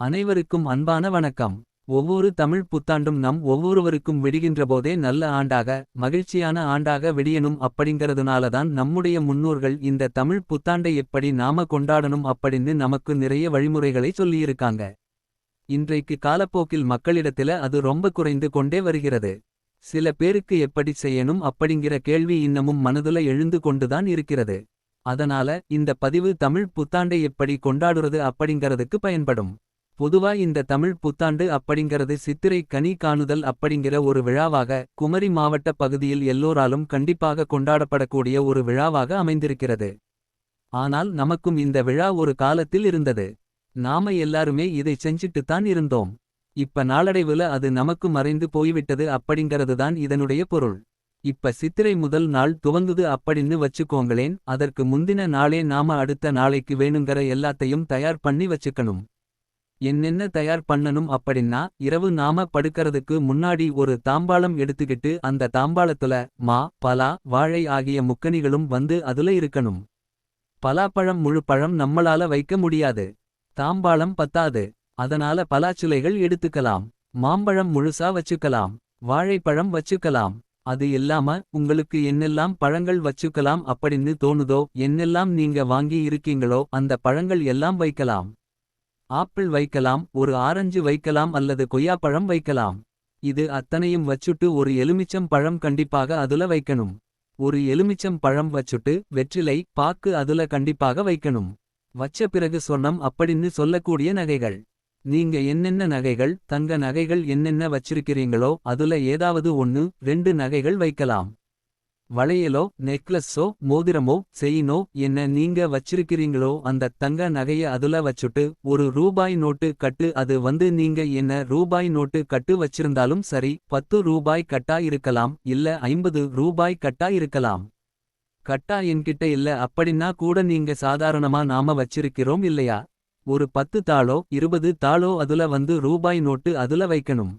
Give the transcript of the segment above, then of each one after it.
அனைவருக்கும் அன்பான வணக்கம். ஒவ்வொரு தமிழ் புத்தாண்டும் நம் ஒவ்வொருவருக்கும் விடுகின்றபோதே நல்ல ஆண்டாக மகிழ்ச்சியான ஆண்டாக விடியணும் அப்படிங்கறதுனாலதான் நம்முடைய முன்னோர்கள் இந்த தமிழ் புத்தாண்டை எப்படி நாம கொண்டாடணும் அப்படின்னு நமக்கு நிறைய வழிமுறைகளை சொல்லியிருக்காங்க. இன்றைக்கு காலப்போக்கில் மக்களிடத்தில அது ரொம்ப குறைந்து கொண்டே வருகிறது. சில பேருக்கு எப்படி செய்யணும் அப்படிங்கிற கேள்வி இன்னமும் மனதுல எழுந்து கொண்டுதான் இருக்கிறது. அதனால இந்த பதிவு தமிழ் புத்தாண்டை எப்படி கொண்டாடுறது அப்படிங்கிறதுக்கு பயன்படும். பொதுவா இந்த தமிழ் புத்தாண்டு அப்படிங்கிறது சித்திரை கனி காணுதல் அப்படிங்கிற ஒரு விழாவாக குமரி மாவட்ட பகுதியில் எல்லோராலும் கண்டிப்பாக கொண்டாடப்படக்கூடிய ஒரு விழாவாக அமைந்திருக்கிறது. ஆனால் நமக்கும் இந்த விழா ஒரு காலத்தில் இருந்தது. நாம எல்லாருமே இதை செஞ்சிட்டுத்தான் இருந்தோம். இப்ப நாளடைவுல அது நமக்கு மறைந்து போய்விட்டது அப்படிங்கிறதுதான் இதனுடைய பொருள். இப்ப சித்திரை முதல் நாள் துவங்குது அப்படின்னு வச்சுக்கோங்களேன் அதற்கு முந்தின நாளே நாம அடுத்த நாளைக்கு வேணுங்கிற எல்லாத்தையும் தயார் பண்ணி வச்சுக்கணும். என்னென்ன தயார் பண்ணணும் அப்படின்னா இரவு நாம படுக்கறதுக்கு முன்னாடி ஒரு தாம்பாளம் எடுத்துக்கிட்டு அந்த தாம்பாளத்துல மா பலா வாழை ஆகிய முக்கனிகளும் வந்து அதுல இருக்கணும். பலாப்பழம் முழு பழம் நம்மளால வைக்க முடியாது. தாம்பாளம் பத்தாது. அதனால பலாச்சிலைகள் எடுத்துக்கலாம். மாம்பழம் முழுசா வச்சுக்கலாம். வாழைப்பழம் வச்சுக்கலாம். அது இல்லாம உங்களுக்கு என்னெல்லாம் பழங்கள் வச்சுக்கலாம் அப்படின்னு தோணுதோ என்னெல்லாம் நீங்க வாங்கி இருக்கீங்களோ அந்த பழங்கள் எல்லாம் வைக்கலாம். ஆப்பிள் வைக்கலாம் ஒரு ஆரஞ்சு வைக்கலாம் அல்லது கொய்யாப்பழம் வைக்கலாம். இது அத்தனையும் வச்சுட்டு ஒரு எலுமிச்சம் பழம் கண்டிப்பாக அதுல வைக்கணும். ஒரு எலுமிச்சம் பழம் வச்சுட்டு வெற்றிலை பாக்கு அதுல கண்டிப்பாக வைக்கணும். வச்ச பிறகு சொன்னம் அப்படின்னு சொல்லக்கூடிய நகைகள். நீங்க என்னென்ன நகைகள் தங்க நகைகள் என்னென்ன வச்சிருக்கிறீங்களோ அதுல ஏதாவது ஒன்னு ரெண்டு நகைகள் வைக்கலாம். வளையலோ நெக்லஸோ மோதிரமோ செயினோ என்ன நீங்க வச்சிருக்கிறீங்களோ அந்த தங்க நகைய அதுல வச்சுட்டு ஒரு ரூபாய் நோட்டு கட்டு அது வந்து நீங்க என்ன ரூபாய் நோட்டு கட்டு வச்சிருந்தாலும் சரி பத்து ரூபாய் கட்டா இருக்கலாம் இல்ல ஐம்பது ரூபாய் கட்டா இருக்கலாம். கட்டா என்கிட்ட இல்ல அப்படின்னா கூட நீங்க சாதாரணமா நாம வச்சிருக்கிறோம் இல்லையா? ஒரு பத்து தாளோ இருபது தாளோ அதுல வந்து ரூபாய் நோட்டு அதுல வைக்கணும்.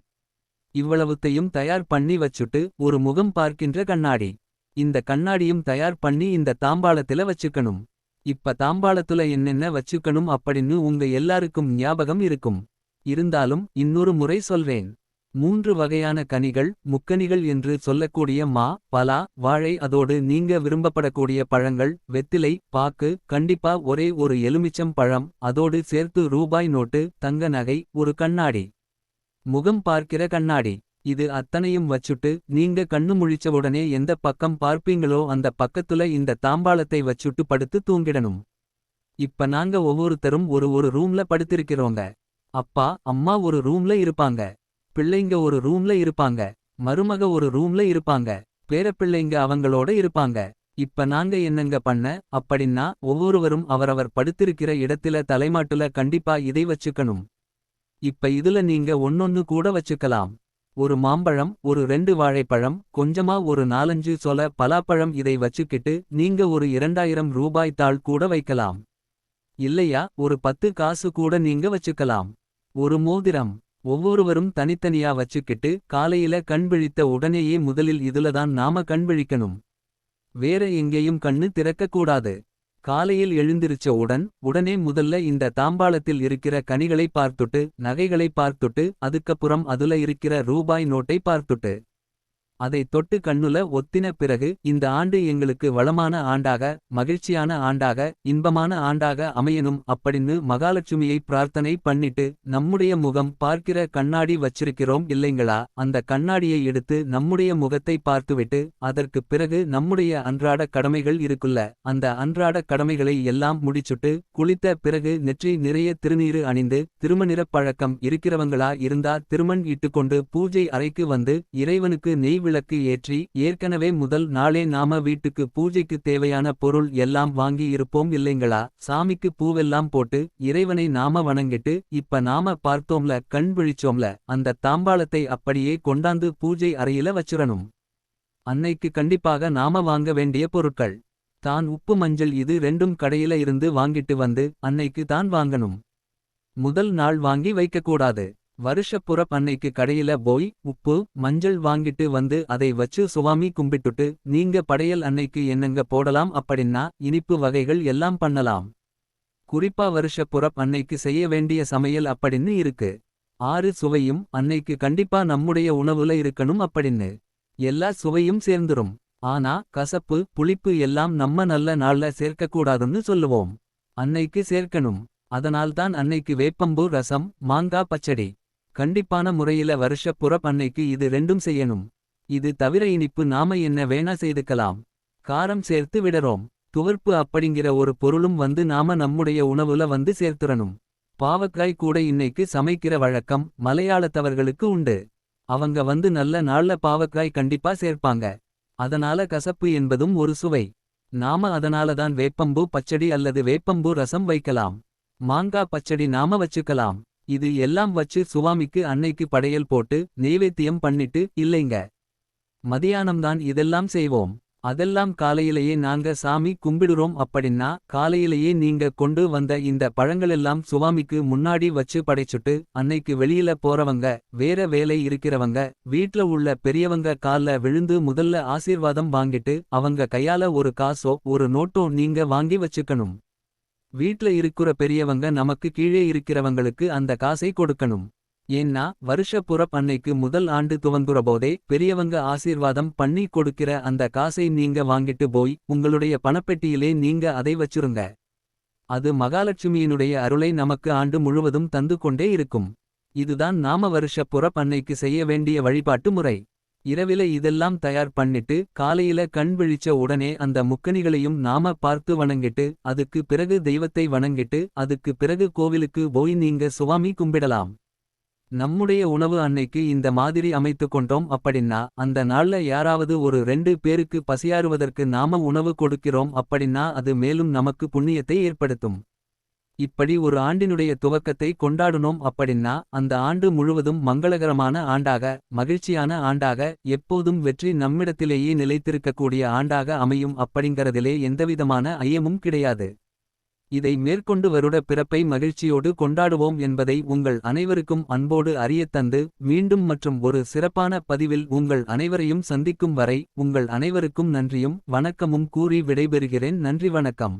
இவ்வளவுத்தையும் தயார் பண்ணி வச்சுட்டு ஒரு முகம் பார்க்கின்ற கண்ணாடி. இந்த கண்ணாடியும் தயார் பண்ணி இந்த தாம்பாளத்தில வச்சுக்கணும். இப்ப தாம்பாளத்துல என்னென்ன வச்சுக்கணும் அப்படின்னு உங்க எல்லாருக்கும் ஞாபகம் இருக்கும். இருந்தாலும் இன்னொரு முறை சொல்றேன். மூன்று வகையான கனிகள் முக்கனிகள் என்று சொல்லக்கூடிய மா பலா வாழை அதோடு நீங்க விரும்பப்படக்கூடிய பழங்கள் வெத்திலை பாக்கு கண்டிப்பா ஒரே ஒரு எலுமிச்சம் பழம் அதோடு சேர்த்து ரூபாய் நோட்டு தங்க நகை ஒரு கண்ணாடி. முகம் பார்க்கிற கண்ணாடி. இது அத்தனையும் வச்சுட்டு நீங்க கண்ணு முழிச்சவுடனே எந்த பக்கம் பார்ப்பீங்களோ அந்த பக்கத்துல இந்த தாம்பாளத்தை வச்சுட்டு படுத்து தூங்கிடணும். இப்ப நாங்க ஒவ்வொருத்தரும் ஒரு ஒரு ரூம்ல படுத்திருக்கிறோங்க. அப்பா அம்மா ஒரு ரூம்ல இருப்பாங்க. பிள்ளைங்க ஒரு ரூம்ல இருப்பாங்க. மருமக ஒரு ரூம்ல இருப்பாங்க. பேரப்பிள்ளைங்க அவங்களோட இருப்பாங்க. இப்ப நாங்க என்னங்க பண்ண? அப்படின்னா ஒவ்வொருவரும் அவரவர் படுத்திருக்கிற இடத்துல தலைமாட்டுல கண்டிப்பா இதை வச்சுக்கணும். இப்ப இதுல நீங்க ஒன்னொன்னு கூட வச்சுக்கலாம். ஒரு மாம்பழம் ஒரு ரெண்டு வாழைப்பழம் கொஞ்சமா ஒரு நாலஞ்சு சொல பலாப்பழம் இதை வச்சுக்கிட்டு நீங்க ஒரு இரண்டாயிரம் ரூபாய் தாள் கூட வைக்கலாம். இல்லையா ஒரு பத்து காசு கூட நீங்க வச்சுக்கலாம். ஒரு மோதிரம் ஒவ்வொருவரும் தனித்தனியா வச்சுக்கிட்டு காலையில கண் விழித்த உடனேயே முதலில் இதுலதான் நாம கண்விழிக்கணும் வேற எங்கேயும் கண்ணு திறக்கக்கூடாது. காலையில் எழுந்திருச்ச உடன் உடனே முதல்ல இந்த தாம்பாளத்தில் இருக்கிற கனிகளை பார்த்துட்டு நகைகளை பார்த்துட்டு அதுக்கப்புறம் அதுல இருக்கிற ரூபாய் நோட்டை பார்த்துட்டு. அதை தொட்டு கண்ணுல ஒத்தின பிறகு இந்த ஆண்டு எங்களுக்கு வளமான ஆண்டாக மகிழ்ச்சியான ஆண்டாக இன்பமான ஆண்டாக அமையணும் அப்படின்னு மகாலட்சுமியை பிரார்த்தனை பண்ணிட்டு நம்முடைய முகம் பார்க்கிற கண்ணாடி வச்சிருக்கிறோம் இல்லைங்களா? அந்த கண்ணாடியை எடுத்து நம்முடைய முகத்தை பார்த்துவிட்டு அதற்கு பிறகு நம்முடைய அன்றாட கடமைகள் இருக்குல்ல அந்த அன்றாட கடமைகளை எல்லாம் முடிச்சுட்டு குளித்த பிறகு நெற்றி நிறைய திருநீரு அணிந்து திருமணிரப் பழக்கம் இருக்கிறவங்களா இருந்தா திருமண் இட்டுக்கொண்டு பூஜை அறைக்கு வந்து இறைவனுக்கு நெய் திருவிளக்கு ஏற்றி ஏற்கனவே முதல் நாளே நாம வீட்டுக்கு பூஜைக்கு தேவையான பொருள் எல்லாம் வாங்கி இருப்போம் இல்லைங்களா? சாமிக்கு பூவெல்லாம் போட்டு இறைவனை நாம வணங்கிட்டு இப்ப நாம பார்த்தோம்ல கண் விழிச்சோம்ல அந்த தாம்பாளத்தை அப்படியே கொண்டாந்து பூஜை அறையில வச்சிரணும் அன்னைக்கு கண்டிப்பாக நாம வாங்க வேண்டிய பொருட்கள். தான் உப்பு மஞ்சள் இது ரெண்டும் கடையில இருந்து வாங்கிட்டு வந்து அன்னைக்கு தான் வாங்கணும். முதல் நாள் வாங்கி வைக்கக்கூடாது. வருஷப்புறப் அன்னைக்கு கடையில போய் உப்பு மஞ்சள் வாங்கிட்டு வந்து அதை வச்சு சுவாமி கும்பிட்டுட்டு நீங்க படையல் அன்னைக்கு என்னங்க போடலாம்? அப்படின்னா இனிப்பு வகைகள் எல்லாம் பண்ணலாம். குறிப்பா வருஷப் புறப் அன்னைக்கு செய்ய வேண்டிய சமையல் அப்படின்னு இருக்கு. ஆறு சுவையும் அன்னைக்கு கண்டிப்பா நம்முடைய உணவுல இருக்கணும் அப்படின்னு. எல்லா சுவையும் சேர்ந்துரும். ஆனா கசப்பு புளிப்பு எல்லாம் நம்ம நல்ல நாள்ல சேர்க்கக்கூடாதுன்னு சொல்லுவோம். அன்னைக்கு சேர்க்கணும். அதனால்தான் அன்னைக்கு வேப்பம்பூ ரசம் மாங்கா பச்சடி. கண்டிப்பான முறையில வருஷப் புறப் அன்னைக்கு இது ரெண்டும் செய்யணும். இது தவிர இனிப்பு நாம என்ன வேணா செய்துக்கலாம். காரம் சேர்த்து விடறோம். துவர்ப்பு அப்படிங்கிற ஒரு பொருளும் வந்து நாம நம்முடைய உணவுல வந்து சேர்த்துறணும். பாவக்காய் கூட இன்னைக்கு சமைக்கிற வழக்கம் மலையாளத்தவர்களுக்கு உண்டு. அவங்க வந்து நல்ல நாள்ல பாவக்காய் கண்டிப்பா சேர்ப்பாங்க. அதனால கசப்பு என்பதும் ஒரு சுவை. நாம அதனாலதான் வேப்பம்பூ பச்சடி அல்லது வேப்பம்பூ ரசம் வைக்கலாம். மாங்கா பச்சடி நாம வச்சுக்கலாம். இது எல்லாம் வச்சு சுவாமிக்கு அன்னைக்கு படையல் போட்டு நெய்வேத்தியம் பண்ணிட்டு இல்லைங்க. மதியானம்தான் இதெல்லாம் செய்வோம். அதெல்லாம் காலையிலேயே நாங்க சாமி கும்பிடுறோம் அப்படின்னா காலையிலேயே நீங்க கொண்டு வந்த இந்த பழங்களெல்லாம் சுவாமிக்கு முன்னாடி வச்சு படைச்சுட்டு அன்னைக்கு வெளியில போறவங்க வேற வேலை இருக்கிறவங்க வீட்ல உள்ள பெரியவங்க கால்ல விழுந்து முதல்ல ஆசீர்வாதம் வாங்கிட்டு அவங்க கையால ஒரு காசோ ஒரு நோட்டோ நீங்க வாங்கி வச்சுக்கணும். வீட்ல இருக்கிற பெரியவங்க நமக்கு கீழே இருக்கிறவங்களுக்கு அந்த காசை கொடுக்கணும். ஏன்னா வருஷ புறப் அன்னைக்கு முதல் ஆண்டு துவங்குற போதே பெரியவங்க ஆசீர்வாதம் பண்ணி கொடுக்கிற அந்த காசை நீங்க வாங்கிட்டு போய் உங்களுடைய பணப்பெட்டியிலே நீங்க அதை வச்சிருங்க. அது மகாலட்சுமியினுடைய அருளை நமக்கு ஆண்டு முழுவதும் தந்து கொண்டே இருக்கும். இதுதான் நாம வருஷ புறப் அன்னைக்கு செய்ய வேண்டிய வழிபாட்டு முறை. இரவில இதெல்லாம் தயார் பண்ணிட்டு காலையில கண் விழிச்ச உடனே அந்த முக்கணிகளையும் நாம பார்த்து வணங்கிட்டு அதுக்கு பிறகு தெய்வத்தை வணங்கிட்டு அதுக்கு பிறகு கோவிலுக்கு போய் நீங்க சுவாமி கும்பிடலாம். நம்முடைய உணவு அன்னைக்கு இந்த மாதிரி அமைத்து கொண்டோம் அப்படின்னா அந்த நாள்ல யாராவது ஒரு ரெண்டு பேருக்கு பசியாறுவதற்கு நாம உணவு கொடுக்கிறோம் அப்படின்னா அது மேலும் நமக்கு புண்ணியத்தை ஏற்படுத்தும். இப்படி ஒரு ஆண்டினுடைய துவக்கத்தை கொண்டாடுனோம் அப்படின்னா அந்த ஆண்டு முழுவதும் மங்களகரமான ஆண்டாக மகிழ்ச்சியான ஆண்டாக எப்போதும் வெற்றி நம்மிடத்திலேயே நிலைத்திருக்கக்கூடிய ஆண்டாக அமையும் அப்படிங்கறதிலே எந்தவிதமான ஐயமும் கிடையாது. இதை மேற்கொண்டு வருட பிறப்பை மகிழ்ச்சியோடு கொண்டாடுவோம் என்பதை உங்கள் அனைவருக்கும் அன்போடு அறியத் தந்து மீண்டும் மற்றும் ஒரு சிறப்பான பதிவில் உங்கள் அனைவரையும் சந்திக்கும் வரை உங்கள் அனைவருக்கும் நன்றியும் வணக்கமும் கூறி விடைபெறுகிறேன். நன்றி வணக்கம்.